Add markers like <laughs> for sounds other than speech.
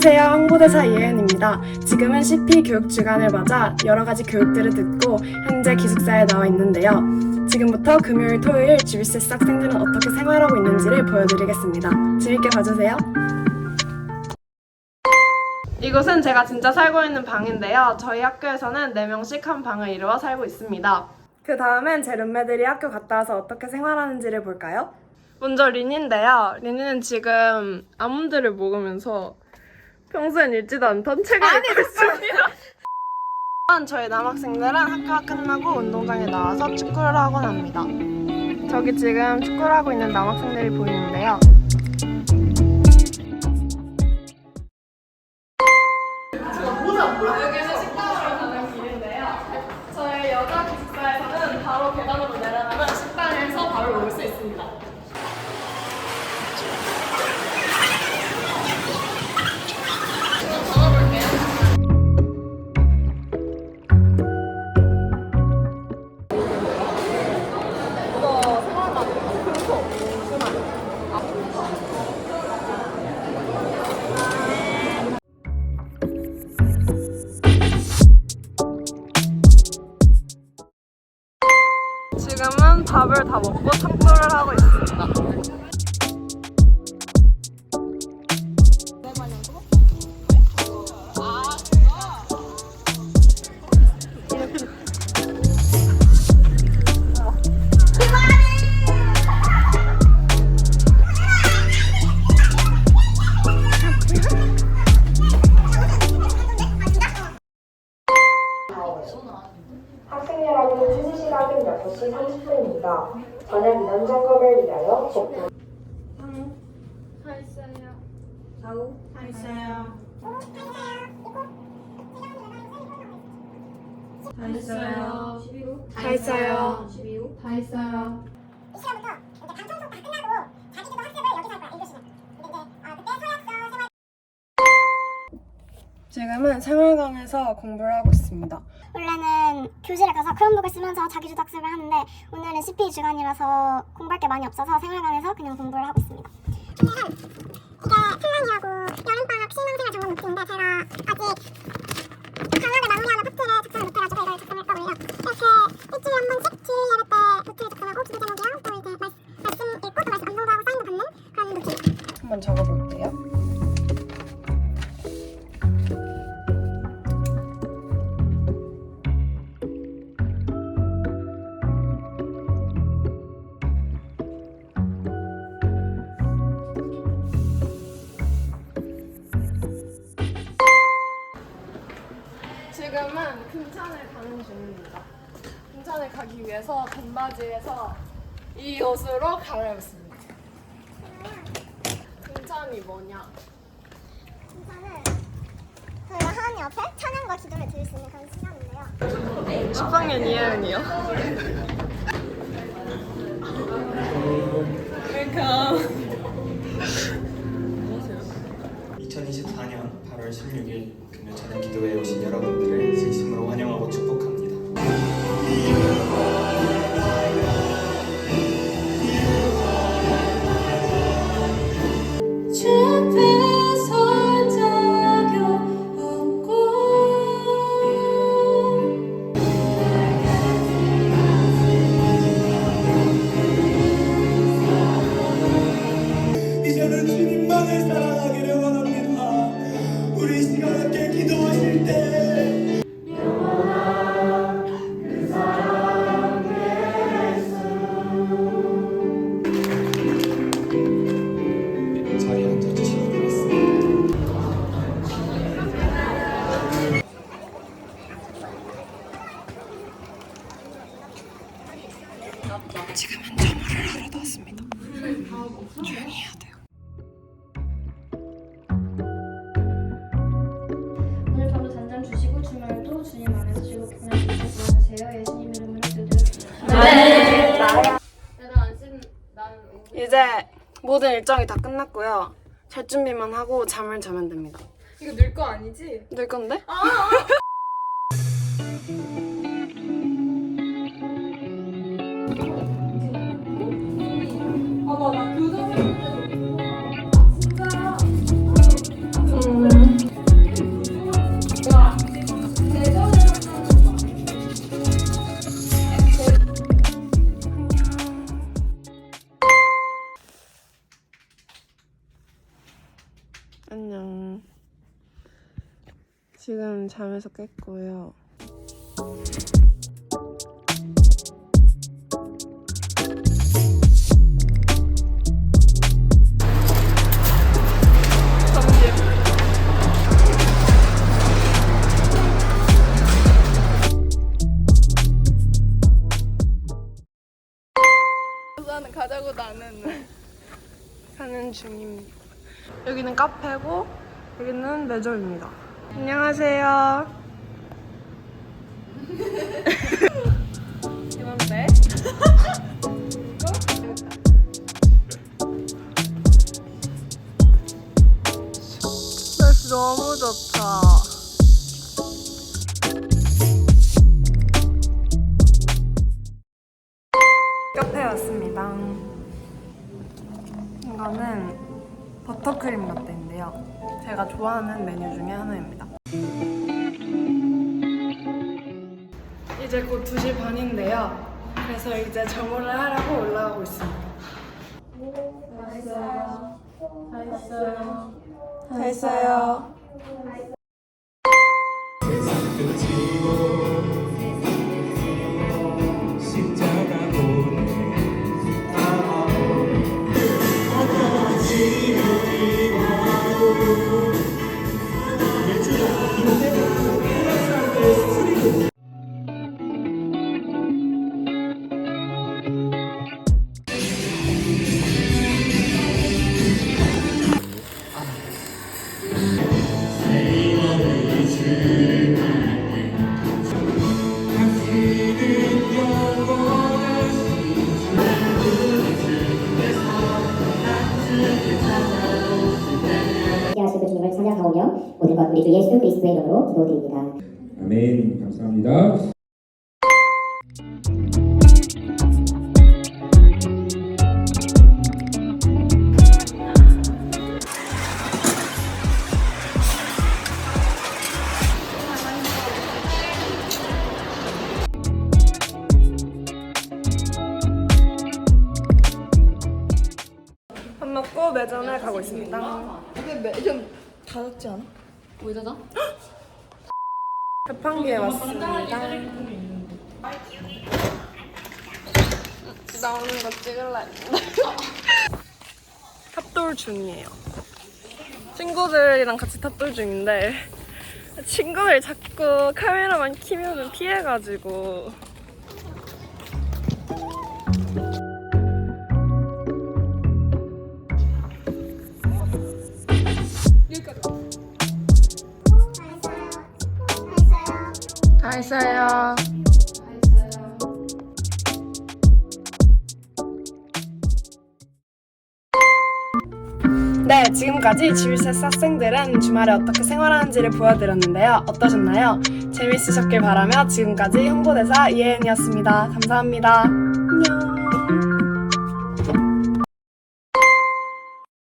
안녕하세요. 홍보대사 이혜은입니다. 지금은 CP 교육 주간을 맞아 여러 가지 교육들을 듣고 현재 기숙사에 나와 있는데요. 지금부터 금요일, 토요일 GBCS 학생들은 어떻게 생활하고 있는지를 보여드리겠습니다. 재밌게 봐주세요. 이곳은 제가 진짜 살고 있는 방인데요. 저희 학교에서는 4명씩 한 방을 이루어 살고 있습니다. 그 다음엔 제 룸메들이 학교 갔다 와서 어떻게 생활하는지를 볼까요? 먼저 린인데요. 린이는 지금 아몬드를 먹으면서 평소엔 읽지도 않던 책을 읽고 있습니다. 저희 남학생들은 학교가 끝나고 운동장에 나와서 축구를 하곤 합니다. 저기 지금 축구를 하고 있는 남학생들이 보이는데요. 지금은 밥을 다 먹 점검을 위하여 복도 다 있어요. 다 했어요. 이 시간부터 이제 방 청소 다 끝나고 자기들도 학습을 여기서 할 거야 1교시는 근데 이제 어, 그때 서약서 생활 지금은 생활관에서 공부를 하고 있습니다. 원래는 교실에 가서 크롬북을 쓰면서 자기주도 학습을 하는데 오늘은 CP 주간이라서 공부할 게 많이 없어서 생활관에서 그냥 공부를 하고 있습니다 오늘은 이게 플란이라고 여름방학 실망생활 점검 노트인데 제가 아직 가는 중입니다. 금천을 가기 위해서 금바지에서 이 옷으로 갈아입습니다. 금천이 뭐냐? 우선은 저희가 하나님 앞에 찬양과 기도를 드릴 수 있는 그런 시간인데요 10학년 이혜은이요. 이제는 주님 모든 일정이 다 끝났고요. 잘 준비만 하고 잠을 자면 됩니다. 이거 늘 거 아니지? 늘 건데? 아 <laughs> 지금 잠에서 깼고요. 나는 가자고 나는 가는 중입니다. 여기는 카페고 여기는 매점입니다. 안녕하세요. 이건데? 날씨 너무 좋다. 카페에 왔습니다. 이거는 버터크림 라떼인데요. 제가 좋아하는 메뉴 중에 하나입니다. 이제 곧 2시 반인데요. 그래서 이제 점호를 하려고 올라가고 있습니다. 다 했어요. 하시고 주 예수 그리스도의 이름으로 기도드립니다. 아멘. 감사합니다. 밥 먹고 매점에 가고 있습니다. 근데 매점 닫았지 않아? 왜 닫아? 자판기에 왔습니다. 나오는 거 찍을라 했는데 <laughs> 탑돌 중이에요. 친구들이랑 같이 탑돌 중인데 친구들 자꾸 카메라만 키면 피해가지고 다 했어요. 네, 지금까지 지휘셋 학생들은 주말에 어떻게 생활하는지를 보여드렸는데요. 어떠셨나요? 재밌으셨길 바라며 지금까지 홍보대사 이혜은이었습니다. 감사합니다.